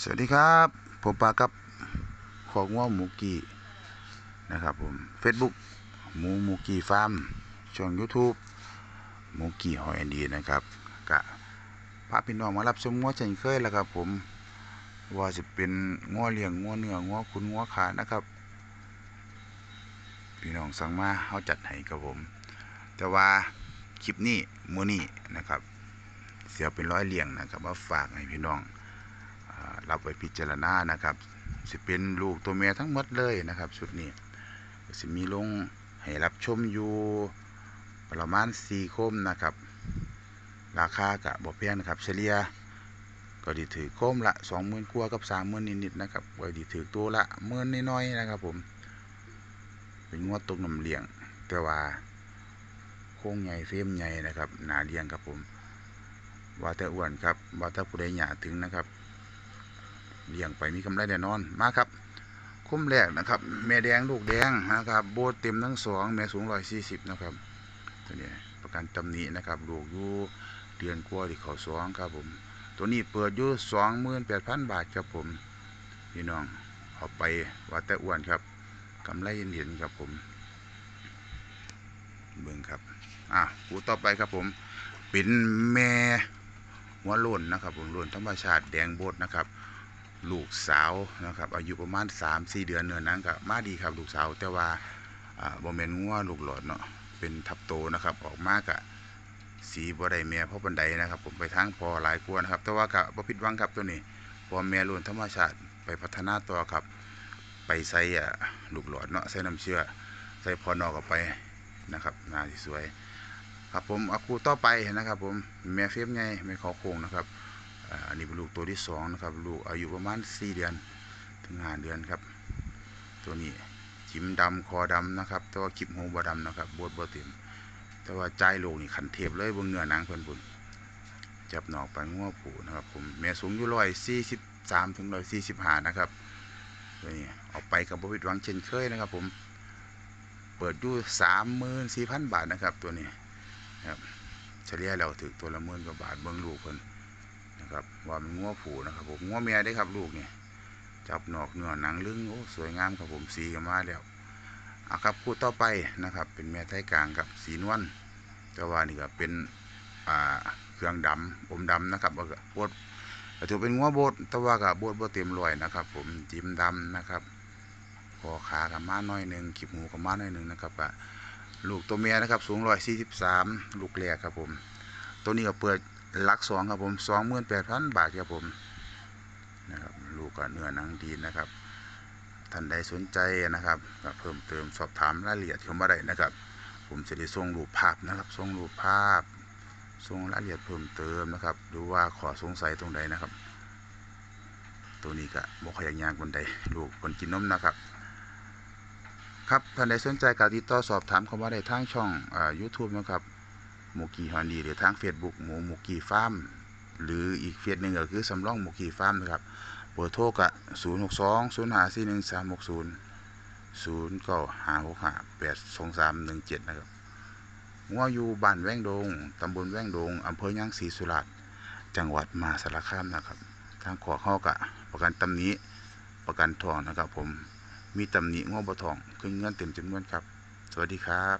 สวัสดีครับ ผมปากับของว่าหมูกีนะครับผม Facebook หมูหมูกีฟาร์มช่อง YouTube หมูกีหอยอันดีนะครับกะพาพี่น้องมารับชมงัวเช่นเคยแล้วครับผมว่าจะเป็นงัวเลี้ยงงัวเนื้องัวขุนงัวขานะครับ พี่น้องสั่งมาเขาจัดให้ครับผม แต่ว่าคลิปนี้มือนี้นะครับ เสียเป็นร้อยเลี้ยงนะครับมาฝากให้พี่น้อง รับไว้พิจารณานะครับสิเป็นลูกตัวเมียทั้งหมดเลยนะครับ ชุดนี้สิมีลงให้รับชมอยู่ประมาณสี่โคมนะครับ ราคากะบ่แพงนะครับ เฉลี่ยก็ดีถือโคมละสองหมื่นกว่ากับสามหมื่นนิดๆนะครับก็ดีถือตัวละหมื่นน้อยๆนะครับ ผม เป็นงวดตกน้ำเลี้ยง แต่ว่าโค้งใหญ่เฟรมใหญ่นะครับ หนาเลี้ยงครับผม ว่าแต่อ้วนครับ ว่าแต่ผู้ใดหยาถึงนะครับ เลี้ยงไปมีกำไรแน่นอนมาครับ คุ้มแรกนะครับ แม่แดงลูกแดงนะครับโบเต็มทั้งสองแม่สูงร้อยสี่สิบนะครับตัวนี้ประกันตำหนินะครับลูกอยู่เดือนกว่าที่เขาสองครับผม ตัวนี้เปิดอยู่สองหมื่นแปดพันบาทครับผมพี่น้องเอาไปว่าแต่อ้วนครับกำไรเห็นๆครับผมเบิ่งครับอะหูต่อไปครับผมเป็นแม่หัวโล้นนะครับผมโล้นธรรมชาติแดงโบดนะครับ ลูกสาวนะครับอายุประมาณ3-4เดือนเนื้อนังก็มาดีครับลูกสาว แต่ว่าบ่แม่นงัวลูกหลอดเนาะเป็นทับโตนะครับออกมากะสีบ่ได้แม่เพราะบันไดนะครับ ผมไปทางพอหลายกวนะครับ แต่ว่าก็บ่ผิดหวังครับตัวนี้พอแม่ล้วนธรรมชาติไปพัฒนาต่อครับ ไปใส่ลูกหลอดเนาะใส่น้ำเชื่อใส่พอนอกออกไปนะครับน่าสิสวยครับผมอาคูต่อไปนะครับ ผมแม่เฟมไงแม่ขอโค้งนะครับ อันนี้เป็นลูกตัวที่สองนะครับ ลูกอายุประมาณสี่เดือนถึงห้าเดือนครับ ตัวนี้จิมดำคอดำนะครับ แต่ว่าคลิปหูบดำนะครับบดบดเต็มแต่ว่าใจลูกนี่ขันเทปเลยบนเนื้อหนังเพิ่นบุญจับหนอกไปง้อผูนะครับ ผมแม่สูงอยู่ร้อยสี่สิบสามถึงร้อยสี่สิบห้านะครับตัวนี้เอาไปกับบวิดวังเช่นเคยนะครับ ผมเปิดอยู่สามหมื่นสี่พันบาทนะครับ ตัวนี้ครับเฉลี่ยแล้วถึงตัวละหมื่นกว่าบาทเบิ่งลูกเพิ่น นะครับว่ามันงัวผูนะครับผมงัวเมียได้ครับลูกเนี่ยจับนอกเนื้อหนังลึงโอ้สวยงามครับผมสีกันมาแล้วอะครับคู่ต่อไปนะครับ เป็นแม่ไทยกลางกับสีนวลแต่ว่านี่ก็เป็นอ่าเครื่องดำอมดำนะครับวก็โบดถือเป็นงัวโบดแต่ว่ากับโบดบ่เต็มรอยนะครับ ผมจิ้มดำนะครับคอขากับมาหน่อยหนึ่งขีบหูกับมาหน่อยหนึ่งนะครับลูกตัวเมียนะครับ สูงร้อยสี่สิบสามลูกแรกครับผม ตัวนี้ก็เปิด หลักสองครับผมสองหมื่นแปดพันบาทครับผมนะครับลูกก็เนื้อหนังดีนะครับท่านใดสนใจนะครับก็เพิ่มเติมสอบถามรายละเอียดเข้ามาได้นะครับ ผมจะได้ส่งรูปภาพนะครับส่งรูปภาพส่งรายละเอียดเพิ่มเติมนะครับ ดูว่าขอสงสัยตรงใดนะครับ ตัวนี้ก็บอกขยากยางคนใดลูกคนกินนมนะครับ ครับท่านใดสนใจการติดต่อสอบถามเข้ามาได้ทางช่องอ่า YouTube นะครับ หมูกีฮอนดีหรือทาง Facebook หมูหมูกีฟาร์มหรืออีกเฟซหนึ่งก็คือสำรองหมูกีฟาร์มนะครับเบอร์โทรกะ0 6 2 0 5 4 1 3 6 0 0 9 5 6 5 8 2 3 1 7 นะครับงัวอยู่บ้านแว้งดง ตำบลแว้งดง อำเภอย่างศรีสุราษฎร์จังหวัดมหาสารคามนะครับ ทางขอข้ากะประกันตำนี้ประกันทองนะครับผม มีตำหนิงอบทองขึ้นเงินเต็มจำนวนครับ สวัสดีครับ